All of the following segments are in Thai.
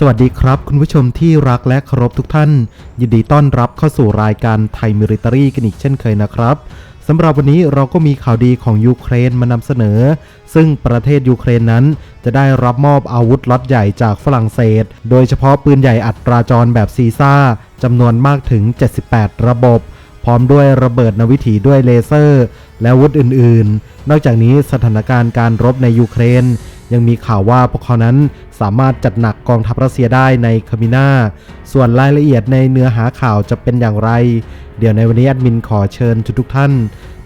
สวัสดีครับ คุณผู้ชมที่รักและเคารพทุกท่าน ยินดีต้อนรับเข้าสู่รายการไทยมิริตรีกันอีกเช่นเคยนะครับสำหรับวันนี้เราก็มีข่าวดีของยูเครนมานำเสนอ ซึ่งประเทศยูเครนนั้น จะได้รับมอบอาวุธล็อตใหญ่จากฝรั่งเศส โดยเฉพาะปืนใหญ่อัตราจรแบบซีซ่าจำนวนมากถึง 78 ระบบ พร้อมด้วยระเบิดนวิถีด้วยเลเซอร์ และอาวุธอื่นๆ นอกจากนี้สถานการณ์การรบในยูเครน ยังมีข่าวว่าพวกเขานั้นสามารถจัดหนักกองทัพรัสเซียได้ในคามินาส่วนรายละเอียดในเนื้อหาข่าวจะเป็นอย่างไร เดี๋ยวในวันนี้แอดมินขอเชิญทุกท่าน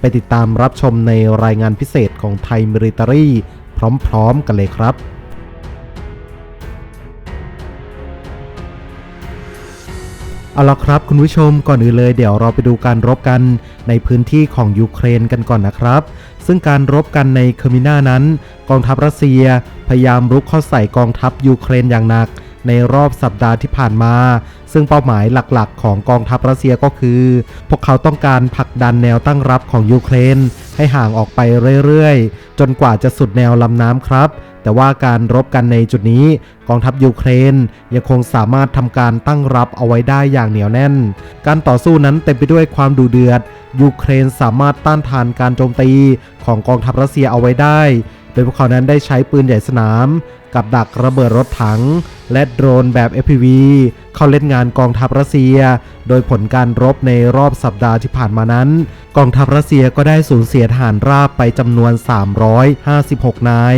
ไปติดตามรับชมในรายงานพิเศษของไทยมิริตารีพร้อมๆกันเลยครับ เอาละครับคุณผู้ชมก่อนอื่นเลยเดี๋ยวเราไปดูการรบกันในพื้นที่ของยูเครนกันก่อนนะครับ ซึ่งการรบกันในเคอร์มินานั้น กองทัพรัสเซีย พยายามรุกเข้าใส่กองทัพยูเครนอย่างหนัก ในรอบสัปดาห์ที่ผ่านมา ซึ่งเป้าหมายหลักๆ ของกองทัพรัสเซียก็คือ พวกเขาต้องการผลักดันแนวตั้งรับของยูเครน ให้ห่างออกไปเรื่อยๆ จนกว่าจะสุดแนวลำน้ำครับ แต่ว่าการรบกันในจุดนี้กองทัพยูเครนยังคงสามารถทำการตั้งรับเอาไว้ได้อย่างเหนียวแน่น การต่อสู้นั้นเต็มไปด้วยความดุเดือด ยูเครนสามารถต้านทานการโจมตีของกองทัพรัสเซียเอาไว้ได้โดยพวกเขานั้นได้ใช้ปืนใหญ่สนาม กับดักระเบิดรถถัง และโดรนแบบ FPV เข้าเล่นงานกองทัพรัสเซีย โดยผลการรบในรอบสัปดาห์ที่ผ่านมานั้น กองทัพรัสเซียก็ได้สูญเสียทหารราบไปจำนวน 356 นาย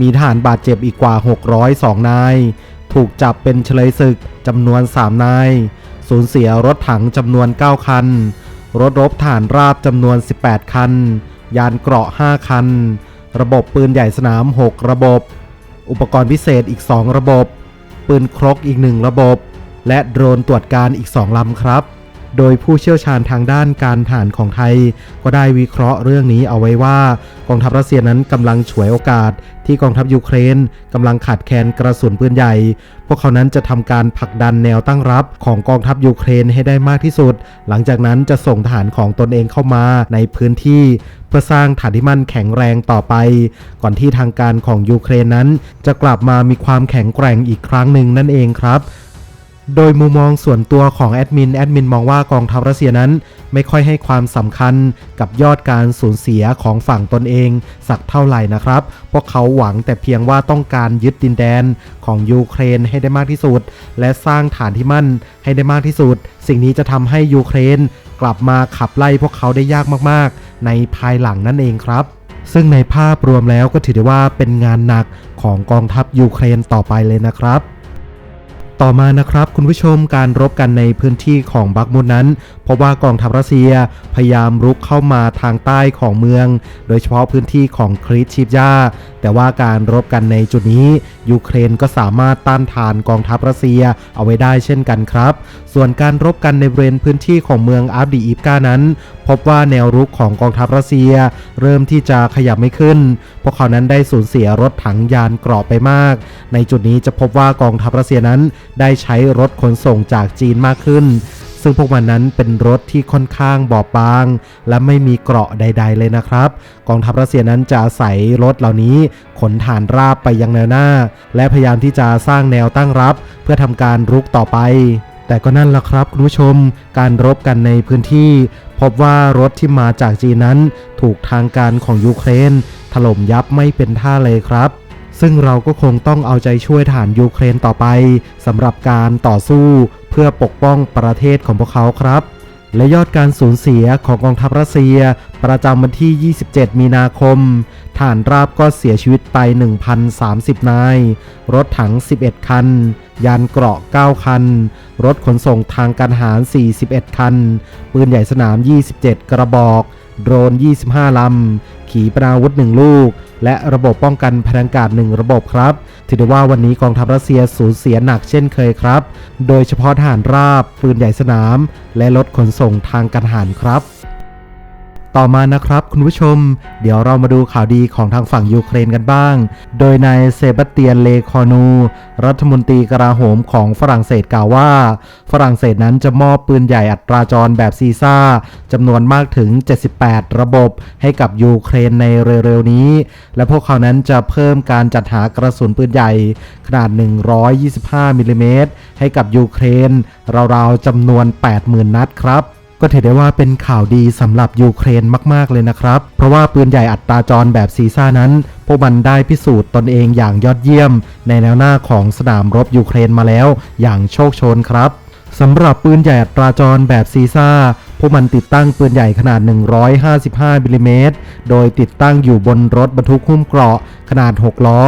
มีทหารบาดเจ็บอีกกว่า 602 นาย ถูกจับเป็นเฉลยศึกจำนวน 3 นาย สูญเสียรถถังจำนวน 9 คัน รถรบฐานราบจำนวน 18 คัน ยานเกราะ 5 คัน ระบบปืนใหญ่สนาม 6 ระบบ อุปกรณ์พิเศษอีก 2 ระบบ ปืนครกอีก 1 ระบบ และโดรนตรวจการอีก 2 ลำครับ โดยผู้เชี่ยวชาญทางด้านการทหารของไทย ก็ได้วิเคราะห์เรื่องนี้เอาไว้ว่ากองทัพรัสเซียนั้นกำลังฉวยโอกาส ที่กองทัพยูเครนกำลังขาดแคลนกระสุนปืนใหญ่ พวกเขานั้นจะทำการผลักดันแนวตั้งรับของกองทัพยูเครนให้ได้มากที่สุด หลังจากนั้นจะส่งทหารของตนเองเข้ามาในพื้นที่เพื่อสร้างฐานที่มั่นแข็งแรงต่อไป ก่อนที่ทางการของยูเครนนั้น จะกลับมามีความแข็งแกร่งอีกครั้งหนึ่งนั่นเองครับ โดยมุมมองส่วนตัวของแอดมินแอดมินมองว่ากองทัพรัสเซียนั้น ไม่ค่อยให้ความสำคัญกับยอดการสูญเสียของฝั่งตนเอง สักเท่าไหร่นะครับ พวกเขาหวังแต่เพียงว่าต้องการยึดดินแดนของยูเครนให้ได้มากที่สุด และสร้างฐานที่มั่นให้ได้มากที่สุด สิ่งนี้จะทำให้ยูเครน กลับมาขับไล่พวกเขาได้ยากมากๆ ในภายหลังนั่นเองครับซึ่งในภาพรวมแล้วก็ถือได้ว่าเป็นงานหนักของกองทัพยูเครนต่อไปเลยนะครับ ต่อมานะครับคุณผู้ชมการรบกันในพื้นที่ของบักมุดนั้นเพราะว่ากองทัพรัสเซียพยายามรุกเข้ามาทางใต้ของเมือง โดยเฉพาะพื้นที่ของคริสชิปยาแต่ว่าการรบกันในจุดนี้ ยูเครนก็สามารถต้านทานกองทัพรัสเซียเอาไว้ได้เช่นกันครับ ส่วนการรบกันในบริเวณพื้นที่ของเมืองอาบดีอีฟกานั้น พบว่าแนวรุกของกองทัพรัสเซีย เริ่มที่จะขยับไม่ขึ้น พวกเขานั้นได้สูญเสียรถถังยานเกราะไปมาก ในจุดนี้จะพบว่ากองทัพรัสเซียนั้นได้ใช้รถขนส่งจากจีนมากขึ้นซึ่งพวกมันนั้นเป็นรถที่ค่อนข้างบอบบาง และไม่มีเกราะใด ๆ เลยนะครับ กองทัพรัสเซียนั้นจะอาศัยรถเหล่านี้ขนฐานราบไปยังแนวหน้า และพยายามที่จะสร้างแนวตั้งรับ เพื่อทำการรุกต่อไป แต่ก็นั่นแหละครับคุณผู้ชม การรบกันในพื้นที่ พบว่ารถที่มาจากจีนนั้น ถูกทางการของยูเครน ถล่มยับไม่เป็นท่าเลยครับ ซึ่งเราก็คงต้องเอาใจช่วยฐานยูเครนต่อไปสำหรับการต่อสู้เพื่อปกป้องประเทศของพวกเขาครับและยอดการสูญเสียของกองทัพรัสเซีย ประจำวันที่ 27 มีนาคม ฐานราบก็เสียชีวิตไป 1,030 นาย รถถัง 11 คัน ยานเกราะ 9 คัน รถขนส่งทางการทหาร 41 คัน ปืนใหญ่สนาม 27 กระบอก โดรน 25 ลำ ขีปนาวุธ 1 ลูก และระบบป้องกันพลังอากาศ 1 ระบบครับ ถือได้ว่าวันนี้กองทัพรัสเซียสูญเสียหนักเช่นเคยครับ โดยเฉพาะทหารราบ ปืนใหญ่สนาม และรถขนส่งทางการทหารครับ ต่อมานะครับคุณผู้ชม เดี๋ยวเรามาดูข่าวดีของทางฝั่งยูเครนกันบ้าง โดยนายเซบาสเตียนเลคอนู รัฐมนตรีกลาโหมของฝรั่งเศสกล่าวว่า ฝรั่งเศสนั้นจะมอบปืนใหญ่อัตราจรแบบซีซ่าจำนวนมากถึง 78 ระบบให้กับยูเครนในเร็วๆนี้ และพวกเขานั้นจะเพิ่มการจัดหากระสุนปืนใหญ่ขนาด 125มิลลิเมตรให้กับยูเครนราวๆจำนวน 80,000 นัดครับ ก็ถือได้ว่าเป็นข่าวดีสำหรับยูเครนมาก ๆ เลยนะครับ เพราะว่าปืนใหญ่อัตราจรแบบซีซ่านั้น พวกมันได้พิสูจน์ตนเองอย่างยอดเยี่ยม ในแนวหน้าของสนามรบยูเครนมาแล้ว อย่างโชคโชนครับสำหรับปืนใหญ่อัตราจรแบบซีซ่า พวกมันติดตั้งปืนใหญ่ขนาด 155มิลลิเมตร โดยติดตั้งอยู่บนรถบรรทุกหุ้มเกราะขนาด 6 ล้อ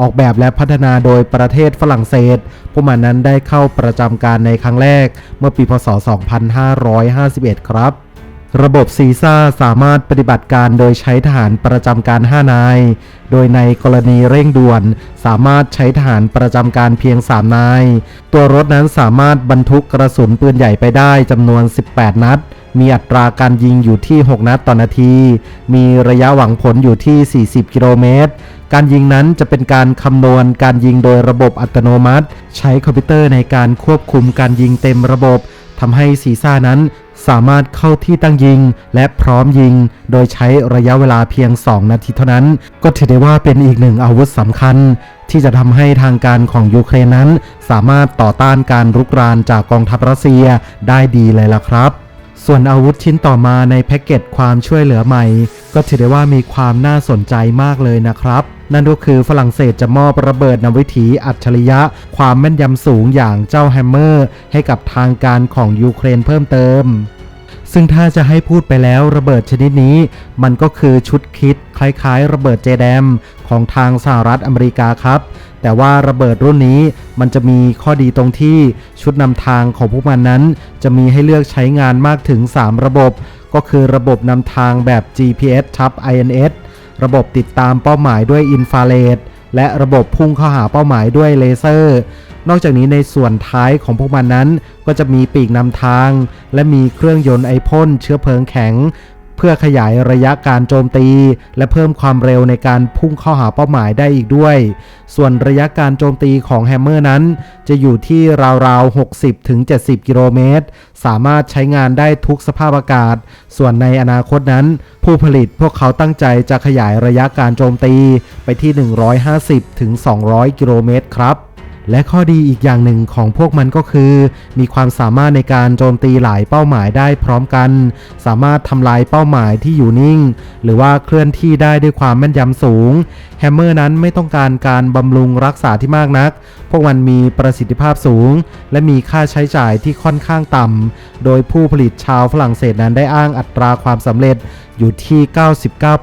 ออกแบบและพัฒนาโดยประเทศฝรั่งเศส พวกมันนั้นได้เข้าประจำการในครั้งแรก เมื่อปีพศ 2551 ครับ ระบบซีซ่าสามารถปฏิบัติการโดยใช้ทหารประจำการ 5 นาย โดยในกรณีเร่งด่วน สามารถใช้ทหารประจำการเพียง 3 นาย ตัวรถนั้นสามารถบรรทุกกระสุนปืนใหญ่ไปได้จำนวน 18 นัด มีอัตราการยิงอยู่ที่ 6 นัดต่อนาที มีระยะหวังผลอยู่ที่ 40 กิโลเมตร การยิงนั้นจะเป็นการคำนวณการยิงโดยระบบอัตโนมัติ ใช้คอมพิวเตอร์ในการควบคุมการยิงเต็มระบบทำให้ซีซ่านั้น สามารถเข้าที่ตั้งยิง และพร้อมยิง โดยใช้ระยะเวลาเพียง 2 นาทีเท่านั้น ก็ถือได้ว่าเป็นอีกหนึ่งอาวุธสำคัญ ที่จะทำให้ทางการของยูเครนนั้น สามารถต่อต้านการรุกรานจากกองทัพรัสเซียได้ดีเลยล่ะครับส่วนอาวุธชิ้นต่อมาในแพ็กเกจความช่วยเหลือใหม่ ก็ถือได้ว่ามีความน่าสนใจมากเลยนะครับ นั่นก็คือฝรั่งเศสจะมอบระเบิดนำวิถีอัจฉริยะ ความแม่นยำสูงอย่างเจ้าแฮมเมอร์ ให้กับทางการของยูเครนเพิ่มเติมซึ่งถ้าจะให้พูดไปแล้วระเบิดชนิดนี้ มันก็คือชุดคิดคล้ายๆ ระเบิดเจแดมของทางสหรัฐอเมริกาครับ แต่ว่าระเบิดรุ่นนี้มันจะมีข้อดีตรงที่ชุดนำทางของพวกมันนั้น จะมีให้เลือกใช้งานมากถึง 3 ระบบ ก็คือระบบนำทางแบบ GPS ทับ INS ระบบติดตามเป้าหมายด้วยอินฟราเรดและระบบพุ่งเข้าหาเป้าหมายด้วยเลเซอร์ นอกจากนี้ในส่วนท้ายของพวกมันนั้น ก็จะมีปีกนำทาง และมีเครื่องยนต์ไอพ่นเชื้อเพลิงแข็ง เพื่อขยายระยะการโจมตี และเพิ่มความเร็วในการพุ่งเข้าหาเป้าหมายได้อีกด้วย ส่วนระยะการโจมตีของแฮมเมอร์นั้น จะอยู่ที่ราวๆ 60-70 กิโลเมตร สามารถใช้งานได้ทุกสภาพอากาศ ส่วนในอนาคตนั้น ผู้ผลิตพวกเขาตั้งใจจะขยายระยะการโจมตีไปที่ 150-200 กิโลเมตรครับ และข้อดีอีกอย่างหนึ่งของพวกมันก็คือ มีความสามารถในการโจมตีหลายเป้าหมายได้พร้อมกัน สามารถทำลายเป้าหมายที่อยู่นิ่ง หรือว่าเคลื่อนที่ได้ด้วยความแม่นยำสูงแฮมเมอร์นั้นไม่ต้องการการบำรุงรักษาที่มากนัก พวกมันมีประสิทธิภาพสูง และมีค่าใช้จ่ายที่ค่อนข้างต่ำ โดยผู้ผลิตชาวฝรั่งเศสนั้นได้อ้างอัตราความสำเร็จอยู่ที่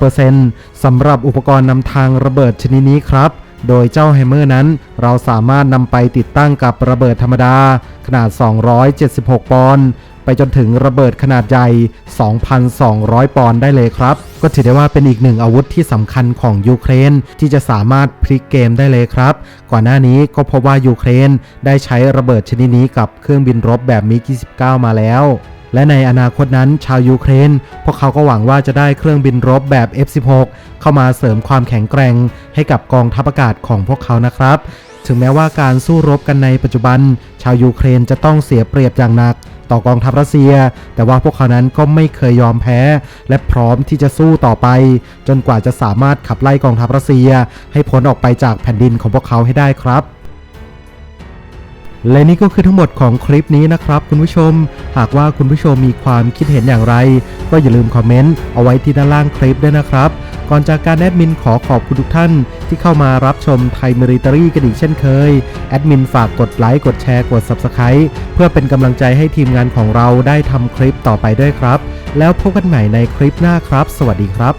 99%สำหรับอุปกรณ์นำทางระเบิดชนิดนี้ครับ โดยเจ้าแฮมเมอร์นั้น เราสามารถนำไปติดตั้งกับระเบิดธรรมดา ขนาด 276 ปอนด์ไปจนถึงระเบิดขนาดใหญ่ 2,200 ปอนด์ได้เลยครับ ก็ถือได้ว่าเป็นอีกหนึ่งอาวุธที่สำคัญของยูเครนที่จะสามารถพลิกเกมได้เลยครับ ก่อนหน้านี้ก็พบว่ายูเครนได้ใช้ระเบิดชนิดนี้กับเครื่องบินรบแบบมิก29 มาแล้ว และในอนาคตนั้นชาวยูเครน พวกเขาก็หวังว่าจะได้เครื่องบินรบแบบ F16 เข้ามาเสริมความแข็งแกร่ง ให้กับกองทัพอากาศของพวกเขานะครับ ถึงแม้ว่าการสู้รบกันในปัจจุบัน ชาวยูเครนจะต้องเสียเปรียบอย่างหนักต่อกองทัพรัสเซีย แต่ว่าพวกเขานั้นก็ไม่เคยยอมแพ้ และพร้อมที่จะสู้ต่อไป จนกว่าจะสามารถขับไล่กองทัพรัสเซีย ให้พ้นออกไปจากแผ่นดินของพวกเขาให้ได้ครับ และนี่ก็คือทั้งหมดของคลิปนี้นะครับคุณผู้ชม หากว่าคุณผู้ชมมีความคิดเห็นอย่างไร ก็อย่าลืมคอมเมนต์เอาไว้ที่ด้านล่างคลิปด้วยนะครับ ก่อนจากการแอดมินขอขอบคุณทุกท่าน ที่เข้ามารับชมไทยมิริตรีกันอีกเช่นเคย แอดมินฝากกดไลค์กดแชร์กด Subscribe เพื่อเป็นกำลังใจให้ทีมงานของเราได้ทำคลิปต่อไปด้วยครับ แล้วพบกันใหม่ในคลิปหน้าครับ สวัสดีครับ